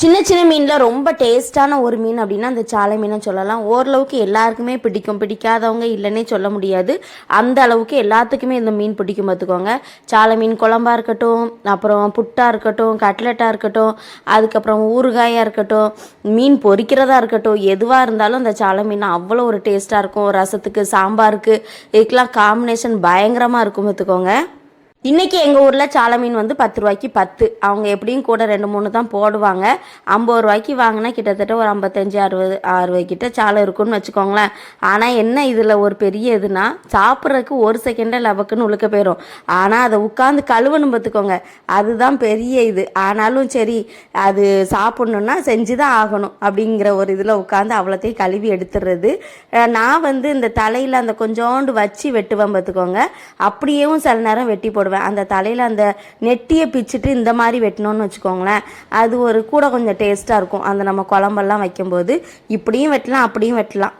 சின்ன சின்ன மீனில் ரொம்ப டேஸ்டான ஒரு மீன் அப்படின்னா அந்த சாலை மீனை சொல்லலாம். ஓரளவுக்கு எல்லாருக்குமே பிடிக்கும். பிடிக்காதவங்க இல்லைன்னே சொல்ல முடியாது. அந்த அளவுக்கு எல்லாத்துக்குமே இந்த மீன் பிடிக்கும் பார்த்துக்கோங்க. சாலை மீன் குழம்பா இருக்கட்டும் அப்புறம் புட்டாக இருக்கட்டும் கட்லெட்டாக இருக்கட்டும் அதுக்கப்புறம் ஊறுகாயாக இருக்கட்டும் மீன் பொறிக்கிறதா இருக்கட்டும் எதுவாக இருந்தாலும் அந்த சாலை மீன் அவ்வளோ ஒரு டேஸ்ட்டாக இருக்கும். ரசத்துக்கு சாம்பாருக்கு இதுக்கெலாம் காம்பினேஷன் பயங்கரமாக இருக்கும் பார்த்துக்கோங்க. இன்றைக்கி எங்கள் ஊரில் சாலை மீன் வந்து பத்து ரூபாய்க்கு பத்து. அவங்க எப்படியும் கூட ரெண்டு மூணு தான் போடுவாங்க. ஐம்பது ரூபாய்க்கு வாங்கினா கிட்டத்தட்ட ஒரு ஐம்பத்தஞ்சு அறுபது அறுபது கிட்ட சாலை இருக்குன்னு வச்சுக்கோங்களேன். ஆனால் என்ன இதில் ஒரு பெரிய இதுனா சாப்பிட்றதுக்கு ஒரு செகண்டில் லவக்குன்னு உழுக்க போயிடும் ஆனால் அதை உட்காந்து கழுவணும் பார்த்துக்கோங்க. அதுதான் பெரிய இது. ஆனாலும் சரி அது சாப்பிட்ணுன்னா செஞ்சு தான் ஆகணும் அப்படிங்கிற ஒரு இதில் உட்காந்து அவ்வளோத்தையும் கழுவி எடுத்துடுறது நான் வந்து இந்த தலையில் அந்த கொஞ்சோண்டு வச்சு வெட்டுவேன் பார்த்துக்கோங்க. அப்படியேவும் சில நேரம் வெட்டி போடுவேன். போடுவேன். அந்த தலையில் அந்த நெட்டியை பிச்சுட்டு இந்த மாதிரி வெட்டணும்னு வச்சுக்கோங்களேன். அது ஒரு கூட கொஞ்சம் டேஸ்ட்டாக இருக்கும். அந்த நம்ம குழம்பெல்லாம் வைக்கும்போது இப்படியும் வெட்டலாம் அப்படியும் வெட்டலாம்.